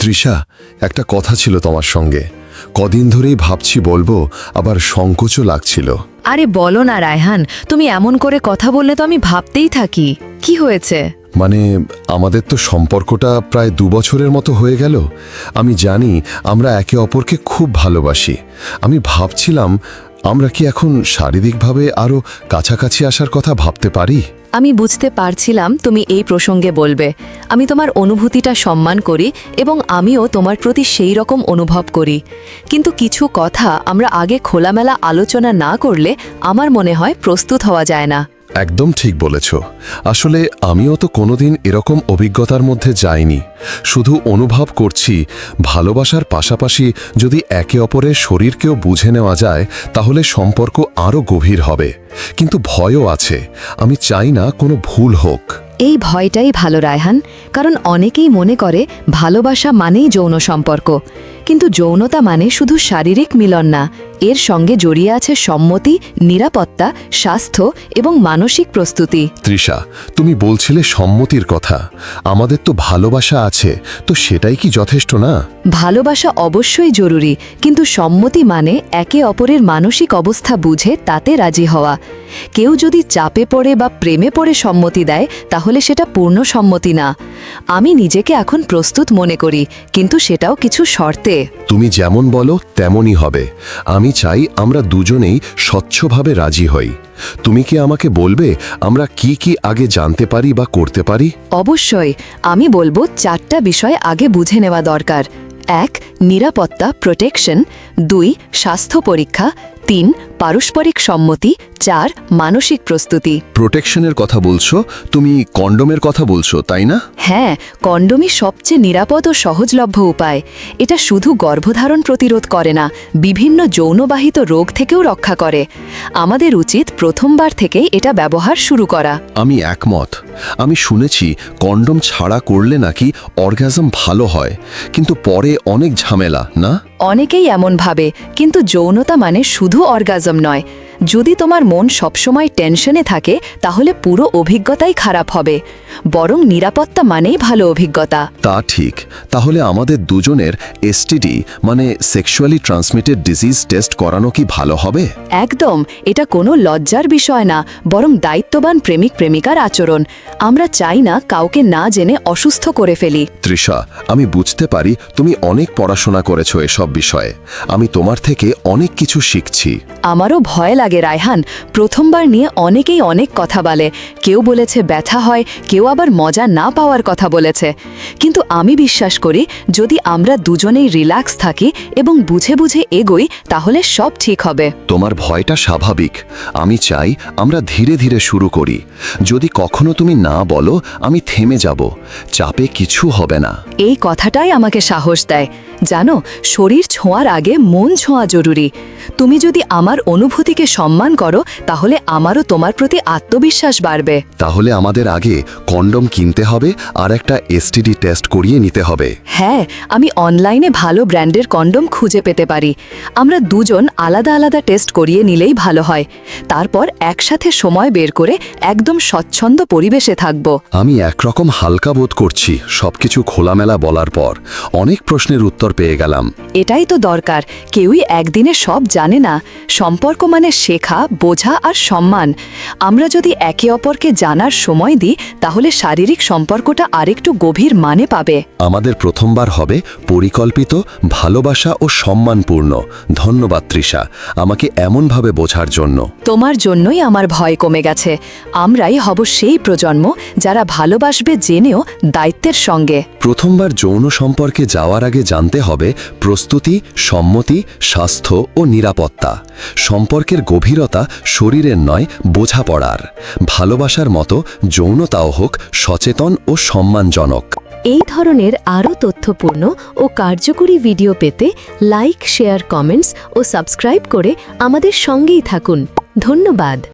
তৃষা একটা কথা ছিল তোমার সঙ্গে। কদিন ধরেই ভাবছি বলব আবার সংকোচও লাগছিল। আরে বলো না রায়হান তুমি এমন করে কথা বললে তো আমি ভাবতেই থাকি। কি হয়েছে? মানে আমাদের তো সম্পর্কটা প্রায় দু বছরের মতো হয়ে গেল। আমি জানি আমরা একে অপরকে খুব ভালোবাসি। আমি ভাবছিলাম আমরা কি এখন শারীরিকভাবে আরও কাছাকাছি আসার কথা ভাবতে পারি? আমি বুঝতে পারছিলাম তুমি এই প্রসঙ্গে বলবে। আমি তোমার অনুভূতিটা সম্মান করি এবং আমিও তোমার প্রতি সেই রকম অনুভব করি। কিন্তু কিছু কথা আমরা আগে খোলামেলা আলোচনা না করলে আমার মনে হয় প্রস্তুত হওয়া যায় না। একদম ঠিক বলেছ। আসলে আমিও তো কোনোদিন এরকম অভিজ্ঞতার মধ্যে যাইনি। শুধু অনুভব করছি, ভালোবাসার পাশাপাশি যদি একে অপরের শরীরকেও বুঝে নেওয়া যায়, তাহলে সম্পর্ক আরও গভীর হবে। কিন্তু ভয়ও আছে। আমি চাই না কোনো ভুল হোক। এই ভয়টাই ভালো, রায়হান। কারণ অনেকেই মনে করে ভালোবাসা মানেই যৌন সম্পর্ক। কিন্তু যৌনতা মানে শুধু শারীরিক মিলন না এর সঙ্গে জড়িয়ে আছে সম্মতি নিরাপত্তা স্বাস্থ্য এবং মানসিক প্রস্তুতি। তৃষা তুমি বলছিলে সম্মতির কথা। আমাদের তো ভালোবাসা আছে তো সেটাই কি যথেষ্ট না? ভালোবাসা অবশ্যই জরুরি কিন্তু সম্মতি মানে একে অপরের মানসিক অবস্থা বুঝে তাতে রাজি হওয়া। কেউ যদি চাপে পড়ে বা প্রেমে পড়ে সম্মতি দেয় তাহলে সেটা পূর্ণ সম্মতি না। আমি নিজেকে এখন প্রস্তুত মনে করি কিন্তু সেটাও কিছু শর্তে। তুমি যেমন বলো তেমনই হবে। আমি চাই আমরা দুজনেই স্বচ্ছভাবে রাজি হই। তুমি কি আমাকে বলবে আমরা কি কি আগে জানতে পারি বা করতে পারি? অবশ্যই, আমি বলব চারটা বিষয় আগে বুঝে নেওয়া দরকার। এক, নিরাপত্তা প্রোটেকশন দুই, স্বাস্থ্য পরীক্ষা। তিন পারস্পরিক সম্মতি চার মানসিক প্রস্তুতি। প্রোটেকশনের কথা বলছো? তুমি কন্ডোমের কথা বলছো তাই না? হ্যাঁ কন্ডোমই সবচেয়ে নিরাপদ ও সহজলভ্য উপায়। এটা শুধু গর্ভধারণ প্রতিরোধ করে না বিভিন্ন যৌনবাহিত রোগ থেকেও রক্ষা করে। আমাদের উচিত প্রথমবার থেকেই এটা ব্যবহার শুরু করা। আমি একমত। আমি শুনেছি কন্ডোম ছাড়া করলে নাকি অর্গাজম ভালো হয়। কিন্তু পরে অনেক ঝামেলা না? অনেকেই এমন ভাবে কিন্তু যৌনতা মানে শুধু অর্গাজম। নয় যদি তোমার মন সবসময় টেনশনে থাকে তাহলে পুরো অভিজ্ঞতাই খারাপ হবে। বরং নিরাপত্তা মানেই ভালো অভিজ্ঞতা। তা ঠিক। তাহলে আমাদের দুজনের এসটিডি মানে সেক্সুয়ালি ট্রান্সমিটেড ডিজিজ টেস্ট করানো কি ভালো হবে? একদম। এটা কোনো লজ্জার বিষয় না বরং দায়িত্ববান প্রেমিক প্রেমিকার আচরণ। আমরা চাই না কাউকে না জেনে অসুস্থ করে ফেলি। তৃষা আমি বুঝতে পারি তুমি অনেক পড়াশোনা করেছ এসব বিষয়ে। আমি তোমার থেকে অনেক কিছু শিখছি। আমারও ভয় লাগে রায়হান প্রথমবার নিয়ে অনেকেই অনেক কথা বলে। কেউ বলেছে ব্যথা হয় কেউ আবার মজা না পাওয়ার কথা বলেছে। কিন্তু আমি বিশ্বাস করি যদি আমরা দুজনেই রিল্যাক্স থাকি এবং বুঝে বুঝে এগোই তাহলে সব ঠিক হবে। তোমার ভয়টা স্বাভাবিক। আমি চাই আমরা ধীরে ধীরে শুরু করি। যদি কখনো তুমি না বলো আমি থেমে যাব। চাপে কিছু হবে না। এই কথাটাই আমাকে সাহস দেয়। জানো শরীর ছোঁয়ার আগে মন ছোঁয়া জরুরি। তুমি যদি আমার অনুভূতিকে সম্মান করো তাহলে আমারও তোমার প্রতি আত্মবিশ্বাস বাড়বে। তাহলে আমাদের আগে কন্ডম কিনতে হবে আর একটা এসটিডি টেস্ট করিয়ে নিতে হবে। হ্যাঁ আমি অনলাইনে ভালো ব্র্যান্ডের কন্ডম খুঁজে পেতে পারি। আমরা দুজন আলাদা আলাদা টেস্ট করিয়ে নিলেই ভালো হয়। তারপর একসাথে সময় বের করে একদম স্বচ্ছন্দ পরিবেশে থাকব। আমি একরকম হালকা বোধ করছি সবকিছু খোলামেলা বলার পর। অনেক প্রশ্নের উত্তর পেয়ে গেলাম। এটাই তো দরকার। কেউই একদিনে সব জানে না। সম্পর্ক মানে শেখা বোঝা আর সম্মান। আমরা যদি একে অপরকে জানার সময় দিই তাহলে শারীরিক সম্পর্কটা আরেকটু গভীর মানে পাবে। আমাদের প্রথমবার হবে পরিকল্পিত ভালোবাসা ও সম্মানপূর্ণ। ধন্যবাদ তৃষা। আমাকে এমনভাবে বোঝার জন্য। তোমার জন্যই আমার ভয় কমে গেছে। আমরাই হব সেই প্রজন্ম যারা ভালোবাসবে জেনেও দায়িত্বের সঙ্গে। প্রথমবার যৌন সম্পর্কে যাওয়ার আগে জানতে হবে প্রস্তুতি, সম্মতি, স্বাস্থ্য ও নিরাপত্তা। সম্পর্কের গভীরতা শরীরের নয়, বোঝাপড়ার। ভালোবাসার মতো যৌনতাও হোক, সচেতন ও সম্মানজনক। এই ধরনের আরও তথ্যপূর্ণ ও কার্যকরী ভিডিও পেতে লাইক, শেয়ার, কমেন্টস ও সাবস্ক্রাইব করে আমাদের সঙ্গেই থাকুন। ধন্যবাদ।